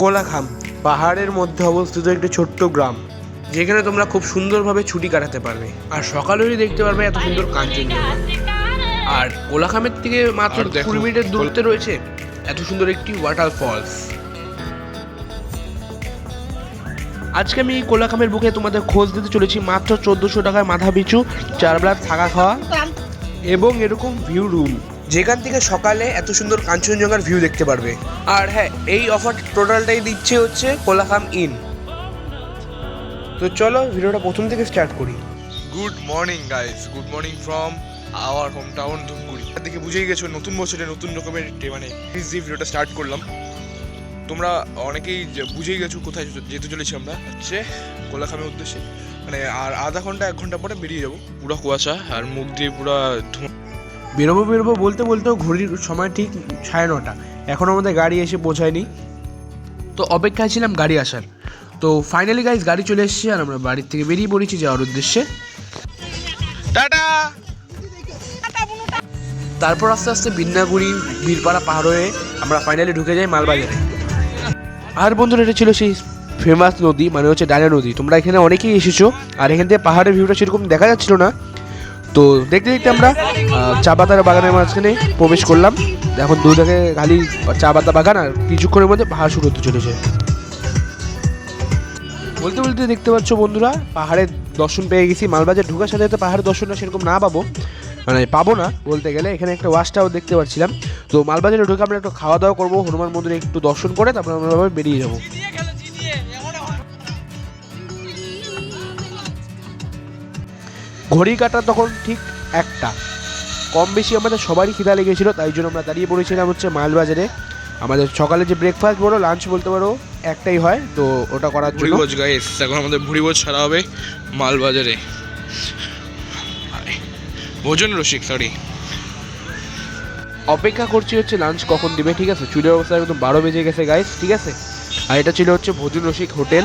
কোলাখাম পাহাড়ের মধ্যে অবস্থিত একটি ছোট্ট গ্রাম যেখানে তোমরা খুব সুন্দরভাবে ছুটি কাটাতে পারবে। আর সকালেই দেখতে পারবে এত সুন্দর কাঞ্চনজঙ্ঘা আর কোলাখামের থেকে মাত্র কুড়ি মিনিটের দূরত্বে রয়েছে এত সুন্দর একটি ওয়াটার ফলস আজকে আমি এই কোলাখামের বুকে তোমাদের খোঁজ দিতে চলেছি মাত্র চোদ্দোশো টাকায় মাথা পিছু চার বেলা থাকা খাওয়া এবং এরকম ভিউ রুম যেখান থেকে সকালে এত সুন্দর কাঞ্চনজঙ্ঘার ভিউ দেখতে পারবে। আর হ্যাঁ এই অফার টোটালটাই দিচ্ছে হচ্ছে কোলাখাম ইন তো চলো, ভিডিওটা প্রথম থেকে স্টার্ট করি। Good morning guys good morning from our home town Dhupguri. দেখে বুঝেই গেছো, নতুন বছরে নতুন রকমের মানে ভিডিওটা স্টার্ট করলাম। তোমরা অনেকেই বুঝেই গেছো কোথায় যেতে চলেছি আমরা। হচ্ছে কোলাখামের উদ্দেশ্যে। মানে আর আধা ঘণ্টা, এক ঘণ্টা পরে বেরিয়ে যাব। পুরো কুয়াশা আর মুখ দিয়ে পুরো বেরোবো বেরোবো বলতে, বলতেও ঘড়ির সময় ঠিক সাড়ে নটা। এখন আমাদের গাড়ি এসে পৌঁছায়নি। তো অপেক্ষায় ছিলাম গাড়ি আসার। তো ফাইনালি গাইজ গাড়ি চলে এসেছে আর আমরা বাড়ির থেকে বেরিয়ে পড়েছি যাওয়ার উদ্দেশ্যে। টাটা! তারপর আস্তে আস্তে বিন্নাগুড়ি বীরপাড়া পাহাড় হয়ে আমরা ফাইনালি ঢুকে যাই মালবাজারে। আর বন্ধুরা, এটা ছিল সেই ফেমাস নদী মানে হচ্ছে ডানা নদী। তোমরা এখানে অনেকেই এসেছ, আর এখান থেকে পাহাড়ের ভিউটা সেরকম দেখা যাচ্ছিল না। তো দেখতে দেখতে আমরা চা পাতার বাগানের মাঝখানে প্রবেশ করলাম। এখন দু থেকে খালি চা পাতা বাগান আর কিছুক্ষণের মধ্যে পাহাড় শুরু হতে চলেছে। বলতে বলতে দেখতে পাচ্ছ বন্ধুরা, পাহাড়ের দর্শন পেয়ে গেছি। মালবাজার ঢুকার সাথে সাথে পাহাড়ের দর্শনটা সেরকম না পাবো মানে পাবো না বলতে গেলে। এখানে একটা ওয়াশটাও দেখতে পাচ্ছিলাম। তো মালবাজারে ঢুকে আমরা একটু খাওয়া দাওয়া করব, হনুমান মন্দিরে একটু দর্শন করে, তারপর আমরা বেরিয়ে যাব। ঘড়ি কাটা তখন ঠিক একটা। কম বেশি আমাদের সবারই খিদা লেগেছিল তাই জন্য আমরা দাঁড়িয়ে পড়েছিলাম হচ্ছে মালবাজারে। আমাদের সকালে যে ব্রেকফাস্ট বলো লাঞ্চ বলতে পারো একটাই হয় তো ওটা করার জন্য। ভুড়িভোজ গাইস এখন আমাদের ভুড়িভোজ ছাড়া হবে মালবাজারে। ভোজন রসিক সরি অপেক্ষা করছি হচ্ছে লাঞ্চ কখন দিবে ঠিক আছে? চুলের অবস্থা একদম বারো বেজে গেছে গাইস ঠিক আছে? আর এটা ছিল হচ্ছে ভোজন রসিক হোটেল।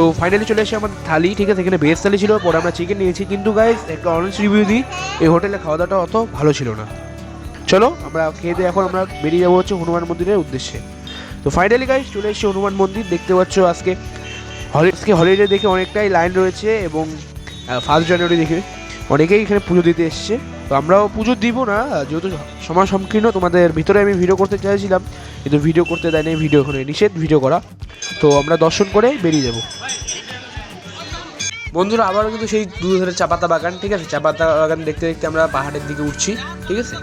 তো ফাইনালি চলে এসে আমার থালি, ঠিক আছে, এখানে ভেজ থালি ছিল, পরে আমরা চিকেন নিয়েছি। কিন্তু গাইস একটা অনেস্ট রিভিউ দিই, এই হোটেলে খাওয়া দাওয়াটা অত ভালো ছিল না। চলো, আমরা খেয়ে দিয়ে এখন আমরা বেরিয়ে যাব হচ্ছে হনুমান মন্দিরের উদ্দেশ্যে। তো ফাইনালি গাইজ চলে এসেছি হনুমান মন্দির, দেখতে পাচ্ছ আজকে আজকে হলিডে দেখে অনেকটাই লাইন রয়েছে এবং ফার্স্ট জানুয়ারি দেখে অনেকেই এখানে পুজো দিতে এসছে। তো আমরাও পুজো দিব না, যেহেতু সময় সংকীর্ণ, তোমাদের ভিতরে আমি ভিডিও করতে চাইছিলাম, কিন্তু ভিডিও করতে দেয়নি ভিডিও এখানে নিষেধ ভিডিও করা। তো আমরা দর্শন করে বেরিয়ে যাব। বন্ধুরা আবারও কিন্তু সেই দু ধরে চাপাতা বাগান, ঠিক আছে? চাপাতা বাগান দেখতে দেখতে আমরা পাহাড়ের দিকে উঠছি, ঠিক আছে?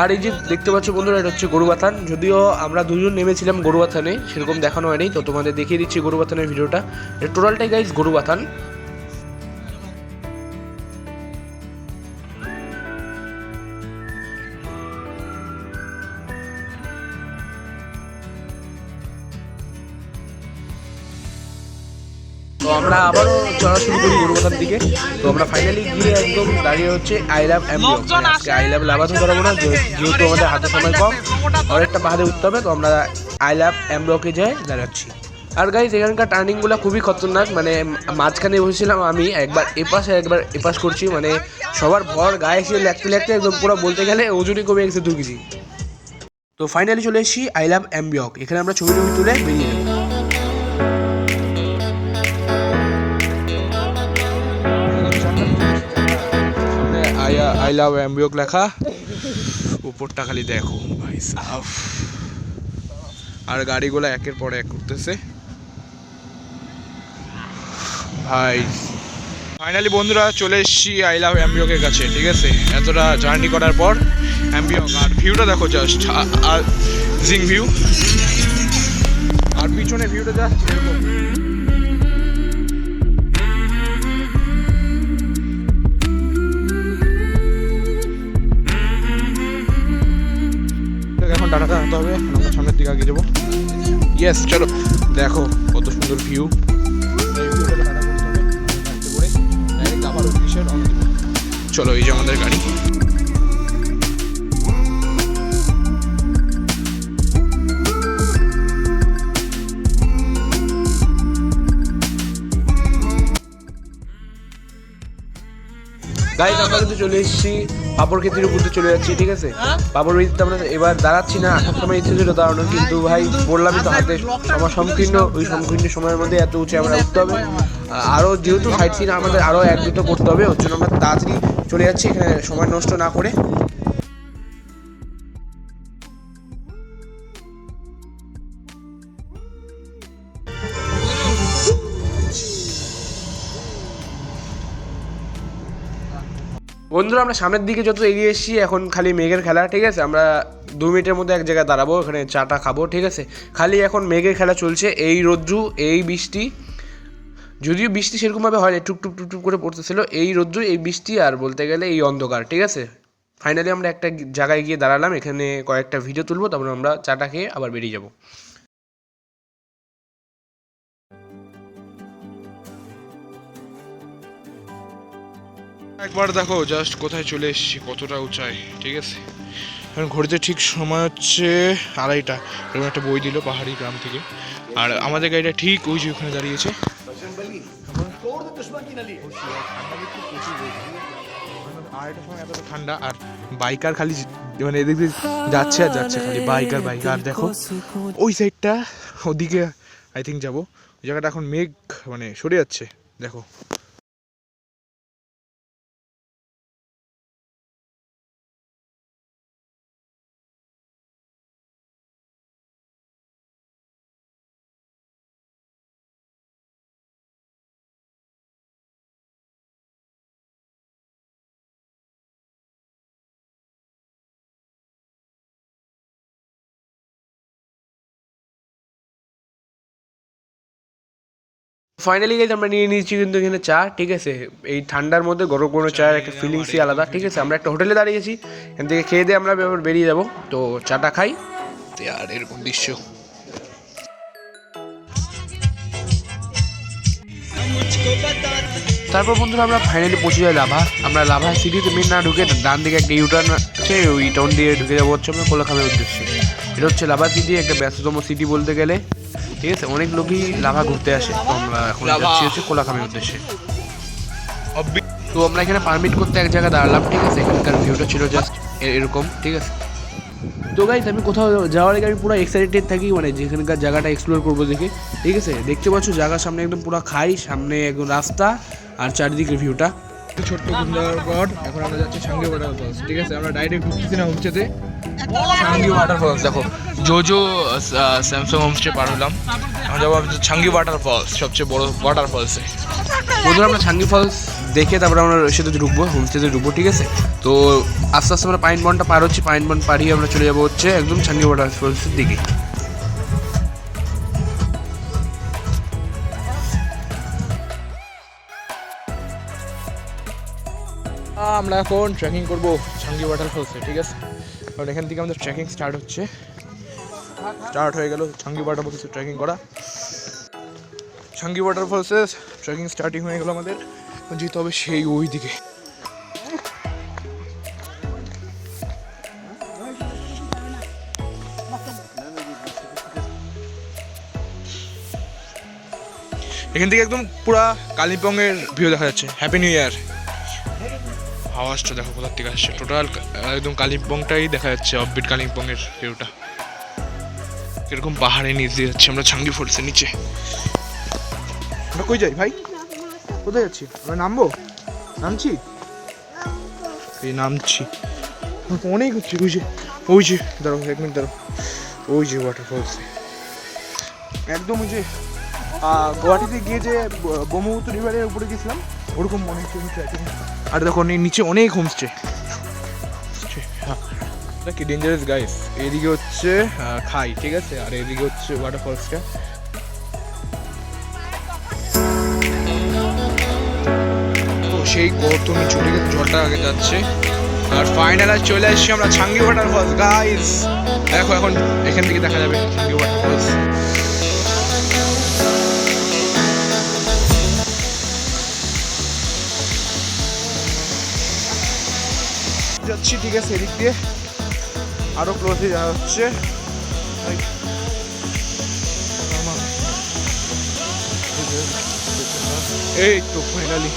আর এই যে দেখতে পাচ্ছ বন্ধুরা, এটা হচ্ছে গরুবাথান। যদিও আমরা দুজন নেমেছিলাম গরুবাথানে, সেরকম দেখানো হয়নি। তো তোমাদের দেখিয়ে দিচ্ছি গরুবাথানের ভিডিওটা। টোটালটাই গাইজ গরুবাথান। আমরা আবারও চলা শুরু করি গরুবাথার দিকে। তো আমরা ফাইনালি গিয়ে একদম দাঁড়িয়ে হচ্ছে আই লাভ অ্যাম্বিয়ক আজকে আই লাভ লাভাতে পারব না যেহেতু আমাদের হাতে সময় কম অনেকটা পাহাড়ে উঠতে হবে তো আমরা আই লাভ অ্যাম্বিয়কে যাই দাঁড়াচ্ছি। আর গাইজ এখানকার টার্নিংগুলো খুবই খতরনাক মানে মাঝখানে বসেছিলাম আমি একবার এপাশে একবার এপাশ করছি মানে সবার ভর গায়ে এসে লাগতে লাগতে একদম পুরো বলতে গেলে ওজনই কমে গেছে দু কেজি। তো ফাইনালি চলে এসেছি আই লাভ অ্যাম্বিয়ক এখানে আমরা ছবি টবি তুলে বেরিয়ে আই লাভ অ্যাম্বিওক লেখা। উপরটা খালি দেখো, ভাই সাফ আর গাড়িগুলো একের পর এক করতেছে ভাই ফাইনালি বন্ধুরা চলে এসেছি আই লাভ অ্যাম্বিয়কের কাছে, ঠিক আছে? এতটা জার্নি করার পর অ্যাম্বিয়ক, আর ভিউটা দেখো জাস্ট আর জিং ভিউ আর পিছনে ভিউটা জাস্ট এরকম। আনতে হবে আমরা সামনের দিকে আগে যাব। ইয়েস চলো, দেখো কত সুন্দর ভিউ চলো, এই যে আমাদের গাড়ি। গাইজ আমরা কিন্তু চলে এসেছি পাপড় খেতির উপরে চলে যাচ্ছি ঠিক আছে? পাপড় বিদ্যুৎ আমরা এবার দাঁড়াচ্ছি না আসার সময় ইচ্ছে ছিল দাঁড়ানোর কিন্তু ভাই বললামই তো হাতে আমার সংকীর্ণ ওই সংকীর্ণ সময়ের মধ্যে এত উঁচে আমরা উঠতে হবে। আরও যেহেতু সাইড সিন আমাদের আরও এক দুটো করতে হবে ওর জন্য আমরা তাড়াতাড়ি চলে যাচ্ছি এখানে সময় নষ্ট না করে। বন্ধুরা, আমরা সামনের দিকে যত এগিয়ে এসেছি, এখন খালি মেঘের খেলা, ঠিক আছে? আমরা দু মিনিটের মধ্যে এক জায়গায় দাঁড়াবো, এখানে চাটা খাব, ঠিক আছে? খালি এখন মেঘের খেলা চলছে, এই রোদ্রু, এই বৃষ্টি, যদিও বৃষ্টি সেরকমভাবে হয় না টুপ টুপ করে পড়তেছিল, এই রোদ্রু, এই বৃষ্টি আর বলতে গেলে এই অন্ধকার, ঠিক আছে? ফাইনালি আমরা একটা জায়গায় গিয়ে দাঁড়ালাম, এখানে কয়েকটা ভিডিও তুলবো, তারপর আমরা চাটা খেয়ে আবার বেরিয়ে যাব। একবার দেখো জাস্ট কোথায় চলে এসেছি, কতটা উঁচাই ঠিক আছে? এখন ঘড়িতে ঠিক সময় হচ্ছে আড়াইটা। এরকম একটা বই দিল পাহাড়ি গ্রাম থেকে। আর আমাদের গাড়িটা ঠিক ওই যে ওখানে দাঁড়িয়েছে। আড়াইটার এতটা ঠান্ডা আর বাইকার খালি মানে এদিক দিয়ে যাচ্ছে আর যাচ্ছে খালি, বাইকার বাইক আর দেখো, ওই সাইডটা ওদিকে আই থিঙ্ক যাব। জায়গাটা এখন মেঘ মানে সরে যাচ্ছে, দেখো। ফাইনালি গেছে আমরা নিয়ে নিয়েছি কিন্তু এখানে চা ঠিক আছে? এই ঠান্ডার মধ্যে গরম গরম চায়ের একটা ফিলিংসই আলাদা ঠিক আছে? আমরা একটা হোটেলে দাঁড়িয়েছি এখান থেকে খেয়ে দিয়ে আমরা এবার বেরিয়ে যাব। তো চাটা খাই। আর এরকম দৃশ্য। তারপর বন্ধুরা আমরা ফাইনালি পৌঁছে যাই লাভা। আমরা লাভা সিটিতে মেন না ঢুকে ডান দিকে একটা ইউটার্ন আছে ওই টাউন দিয়ে ঢুকে যাব হচ্ছে আমরা কোলাখামের উদ্দেশ্যে। এটা হচ্ছে লাভা সিটি একটা ব্যস্ততম সিটি বলতে গেলে। ঠিক আছে অনেক লোকই লাভা ঘুরতে আসে। তো আমরা এখন যাচ্ছি হচ্ছে কোলাখামের উদ্দেশ্যে। তো আমরা এখানে পারমিট করতে এক জায়গায় দাঁড়ালাম ঠিক আছে? এখানকার ভিউটা ছিল জাস্ট এরকম ঠিক আছে? তো গাইজ আমি কোথাও যাওয়ার আগে আমি পুরো এক্সাইটেড থাকি মানে যেখানকার জায়গাটা এক্সপ্লোর করব দেখে ঠিক আছে? দেখতে পাচ্ছ জায়গার সামনে একদম পুরো খাই সামনে একদম রাস্তা আর চারিদিকের ভিউটা ছোট্ট পর এখন আমরা যাচ্ছি সাঙ্গি ওয়াটারফলস ঠিক আছে? আমরা ডাইরেক্ট ঢুকতেছি না হোমস্টেতে সাঙ্গি ওয়াটারফলস দেখো জোজো স্যামসাং হোমস্টে পার হলাম। আমরা যাব ছাঙ্গি ওয়াটারফলস সবচেয়ে বড় ওয়াটারফলসে বন্ধুরা আমরা ছাঙ্গি ফলস দেখে তারপরে আমরা সাথে ঢুকবো হোমস্টেতে ঢুকবো ঠিক আছে? তো আস্তে আস্তে আমরা পাইন বনটা পার হচ্ছি। পাইন বন পাড়িয়ে আমরা চলে যাব হচ্ছে একদম ছাঙ্গি ওয়াটার ফলসের দিকে। আমরা এখন ট্রেকিং করব ছাঙ্গি ওয়াটারফলসে ঠিক আছে? কারণ এখান থেকে আমাদের ট্রেকিং স্টার্ট হচ্ছে। স্টার্ট হয়ে গেল ছাঙ্গি ওয়াটারফলসে ট্রেকিং করা। ছাঙ্গি ওয়াটারফলসে ট্রেকিং স্টার্টিং হয়ে গেল আমাদের। যেতে হবে সেই ওই দিকে এখান থেকে একদম পুরা কালিম্পংয়ের ভিউ দেখা যাচ্ছে। হ্যাপি নিউ ইয়ার আওয়াজটা দেখো কোথার থেকে আসছে। টোটাল একদম কালিম্পংটাই দেখা যাচ্ছে অফবিট কালিম্পংয়ের ভিউটা এরকম পাহাড়ে নিচ দিয়ে যাচ্ছি, আমরা ছাঙ্গি ফোর্সের নিচে। আমরা কই যাই, ভাই? কোথায় যাচ্ছি? আমরা নামবো? নামছি? এই নামছি। অনেক হচ্ছে, ওই যে ওই যে, দাঁড়াও, এক মিনিট দাঁড়াও। ওই যে ওয়াটারফলস একদম ওই যে গুয়াহাটিতে গিয়ে যে ব্রহ্মপুত্র রিভারের উপরে গেছিলাম, ওরকম মনে হচ্ছে আর দেখো নি- নিচে অনেক হোমস্টে এটা কি ডেঞ্জারাস গাইস এদিকে হচ্ছে খাই, ঠিক আছে? আর এদিকে হচ্ছে ওয়াটারফলসটা তো সেই কত নিচু থেকে জলটা আগে যাচ্ছে। আর ফাইনাল চলে আসছি আমরা ছাঙ্গি ওয়াটারফলস গাইস দেখো এখন এখান থেকে দেখা যাবে ছাঙ্গি ওয়াটারফলস যাচ্ছি ঠিক আছে এদিক দিয়ে আরও ক্লোজে যাওয়া হচ্ছে এই। তো ফাইনালি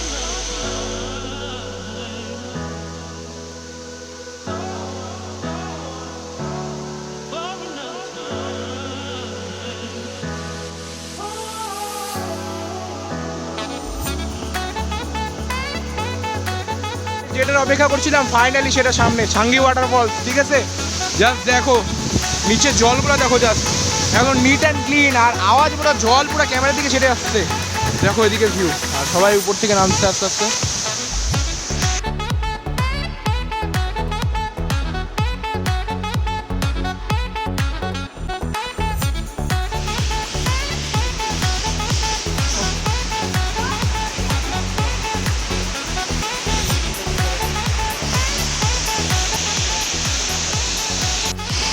অপেক্ষা করছিলাম। ফাইনালি সেটা সামনে। ছাঙ্গি ওয়াটারফলস ঠিক আছে? জাস্ট দেখো, নিচে জলগুলো দেখো জাস্ট এখন নিট অ্যান্ড ক্লিন আর আওয়াজ পুরো, জল পুরো ক্যামেরার দিকে ছেড়ে আসছে। দেখো এদিকে ভিউ আর সবাই উপর থেকে নামছে আস্তে আস্তে।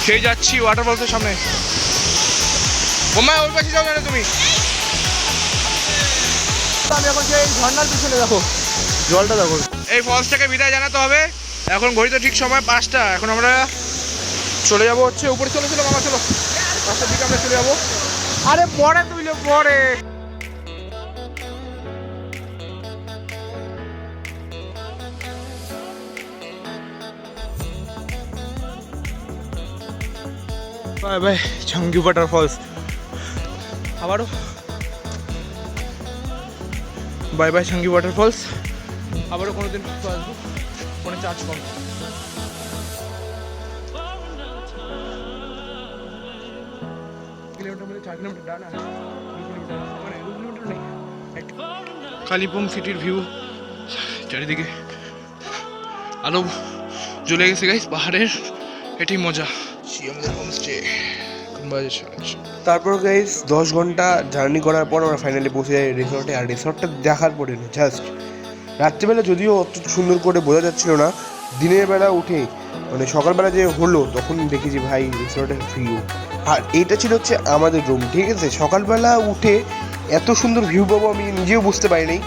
সেই যাচ্ছি ওয়াটারফলসের সামনে। বোমা ওই পাশে যাও না তুমি? আমি এখন সেই ঝর্ণার পিছনে দেখো জলটা দেখো এই ফলসটাকে বিদায় জানাতে হবে। এখন ঘড়িতে ঠিক সময় পাঁচটা। এখন আমরা চলে যাব হচ্ছে উপরে চলে চলো মামা চলো। পাঁচটার দিকে আমরা চলে যাব। আরে পরে তুইলে পরে। বাই বাই ওয়াটারফলস আবারও। বাই বাই ঝাঙ্গি ওয়াটারফলস আবারও কোনোদিন আসব। ফোনে চার্জ কম। কালিম্পং সিটির ভিউ চারিদিকে। আলো জ্বলে গেছে গাইস পাহাড়ের। এটি মজা। তারপর গাইস দশ ঘণ্টা জার্নি করার পর আমরা ফাইনালি পৌঁছে যাই রিসর্টে আর রিসর্টটা দেখার পরে না জাস্ট রাত্রিবেলা যদিও অত সুন্দর করে বোঝা যাচ্ছিল না, দিনের বেলা উঠে মানে সকালবেলা যে হলো, তখন দেখেছি ভাই রিসর্টের ভিউ আর এইটা ছিল হচ্ছে আমাদের রুম ঠিক আছে? সকালবেলা উঠে এত সুন্দর ভিউ পাবো আমি নিজেও বুঝতে পারিনি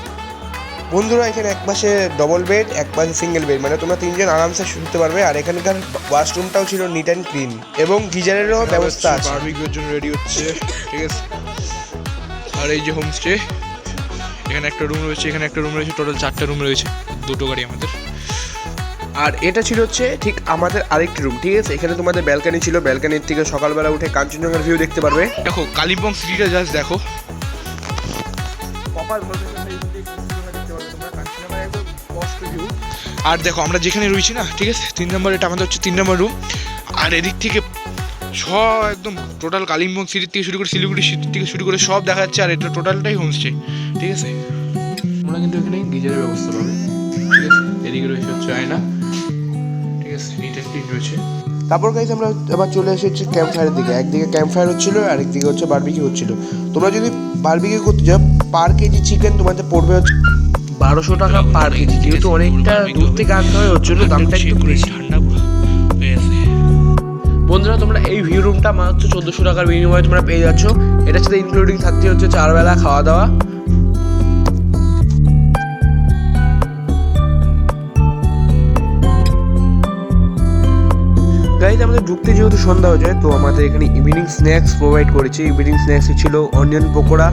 বন্ধুরা এখানে এক পাশে ডবল বেড এক পাশে সিঙ্গেল বেড মানে তোমরা তিনজন আরামসে শুতে পারবে। আর এখানকার ওয়াশরুমটাও ছিল নিট অ্যান্ড ক্লিন এবং গিজারেরও ব্যবস্থা আছে। বারবিকিউর জন্য রেডি হচ্ছে ঠিক আছে? আর এই যে হোমস্টে এখানে একটা রুম রয়েছে এখানে একটা রুম রয়েছে টোটাল চারটা রুম রয়েছে দুটো গাড়ি আমাদের। আর এটা ছিল হচ্ছে ঠিক আমাদের আরেকটি রুম ঠিক আছে? এখানে তোমাদের ব্যালকানি ছিল ব্যালকানির থেকে সকালবেলা উঠে কাঞ্চনজঙ্ঘার ভিউ দেখতে পারবে। দেখো কালিম্পং সিটিটা জাস্ট দেখো। আর দেখো, আমরা যেখানে রয়েছি না, ঠিক আছে? তিন নম্বর, এটা আমাদের হচ্ছে তিন নম্বর রুম আর এদিক থেকে সব একদম টোটাল কালিম্পং সিটির থেকে শুরু করে শিলিগুড়ি সিটির থেকে শুরু করে সব দেখা যাচ্ছে, আর এটা টোটালটাই হোমস্টে ঠিক আছে? আমরা কিন্তু এখানে গিজারের ব্যবস্থা পাবে, ঠিক আছে? এদিকে রয়েছে হচ্ছে আয়না, ঠিক আছে? ক্লিন রয়েছে। তারপর গাইজ আমরা আবার চলে এসেছি ক্যাম্প ফায়ারের দিকে। একদিকে ক্যাম্প ফায়ার হচ্ছিল, আর একদিকে হচ্ছে বারবিকি হচ্ছিল। তোমরা যদি বারবিকি করতে যাও পার কেজি চিকেন তোমাদের পড়বে হচ্ছে বারোশো টাকা পার কেজি, যেহেতু অনেকটা দূর থেকে আনতে হয়, ওর জন্য দামটা একটু বেশি। বন্ধুরা, তোমরা এই ভিউ রুমটা মাত্র চোদ্দোশো টাকার বিনিময়ে তোমরা পেয়ে যাচ্ছ। এটার সাথে ইনক্লুডিং থাকতে হচ্ছে চারবেলা খাওয়া দাওয়া। গাইজ আমাদের ঢুকতে যেহেতু সন্ধ্যা হয়ে যায়, তো আমাদের এখানে ইভিনিং স্ন্যাক্স প্রোভাইড করেছে। ইভিনিং স্ন্যাক্সে ছিল অনিয়ন পকোড়া,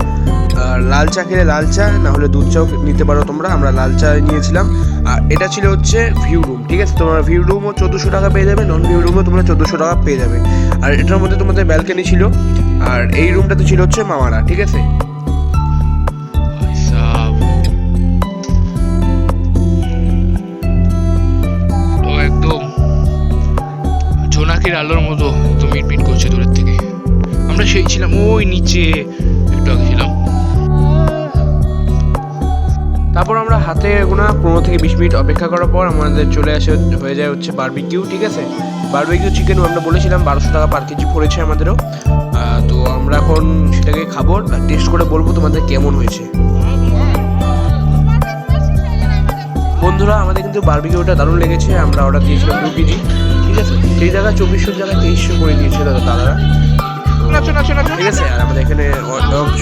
আর লাল চা খেলে লাল চা না হলে দুধ চাও নিতে পারো তোমরা, আমরা লাল চা নিয়েছিলাম। আর এটা ছিল হচ্ছে ভিউ রুম ঠিক আছে? তোমরা ভিউ রুমও চোদ্দোশো টাকা পেয়ে যাবে নন ভিউ রুমও তোমরা চোদ্দোশো টাকা পেয়ে যাবে। আর এটার মধ্যে তোমাদের ব্যালকনি ছিল, আর এই রুমটাতে ছিল হচ্ছে মামারা, ঠিক আছে? আলোর মতো একদম মিটমিট করছে দূরের থেকে। আমরা সেই ছিলাম ওই নিচে, একটু আগে ছিলাম। তারপর আমরা হাতে গোনা পনেরো থেকে বিশ মিনিট অপেক্ষা করার পর আমাদের চলে আসে হয়ে যায় হচ্ছে বারবিকিউ ঠিক আছে? বারবিকিউ চিকেন আমরা বলেছিলাম বারোশো টাকা পার কেজি পড়েছে আমাদেরও। তো আমরা এখন সেটাকে খাব আর টেস্ট করে বলব তোমাদের কেমন হয়েছে। বন্ধুরা, আমাদের কিন্তু বারবিকিউটা দারুণ লেগেছে। আমরা অর্ডার দিয়েছিলাম দু কেজি। আছে। সেই জায়গায় চব্বিশশোর জায়গায় তেইশশো করে দিয়েছে দাদা নাচো ঠিক আছে আর আমাদের এখানে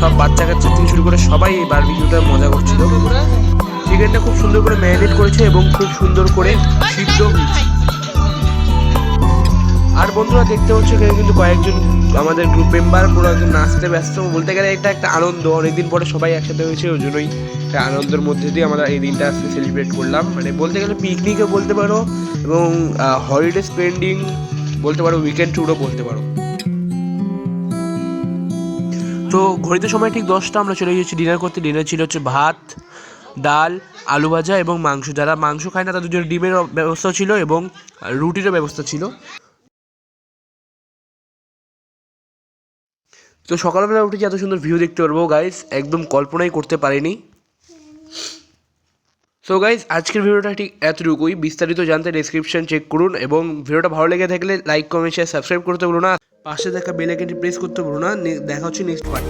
সব বাচ্চা কাচ্চা থেকে শুরু করে সবাই এই বারবিকিউটা মজা করছিল। চিকেনটা খুব সুন্দর করে ম্যারিনেট করেছে এবং খুব সুন্দর করে সিদ্ধ হয়েছে। আর বন্ধুরা দেখতে হচ্ছে এখানে কিন্তু কয়েকজন আমাদের গ্রুপ মেম্বার পুরো একদম নাচতে ব্যস্ত। বলতে গেলে এটা একটা আনন্দ। অনেকদিন পরে সবাই একসাথে হয়েছে, ওই জন্যই একটা আনন্দের মধ্যে দিয়ে আমরা এই দিনটা আজকে সেলিব্রেট করলাম। মানে বলতে গেলে পিকনিকও বলতে পারো এবং হলিডে স্পেন্ডিং বলতে পারো উইকেন্ড ট্যুরও বলতে পারো। তো ঘড়িতে সময় ঠিক দশটা, আমরা চলে গিয়েছি ডিনার করতে। ডিনার ছিল হচ্ছে ভাত, ডাল, আলু ভাজা এবং মাংস। যারা মাংস খায় না, তাদের জন্য ডিমের ব্যবস্থা ছিল এবং রুটিরও ব্যবস্থা ছিল। তো সকালবেলা উঠে যে এত সুন্দর ভিউ দেখতে পারব গাইস একদম কল্পনাই করতে পারিনি। সো গাইজ আজকের ভিডিওটা ঠিক এতটুকুই। বিস্তারিত জানতে ডেসক্রিপশন চেক করুন এবং ভিডিওটা ভালো লেগে থাকলে লাইক কমেন্ট শেয়ার সাবস্ক্রাইব করতে ভুলো না। পাশে দেখা বেল আইকনটি প্রেস করতে ভুলো না। দেখা হচ্ছে নেক্সট পার্ট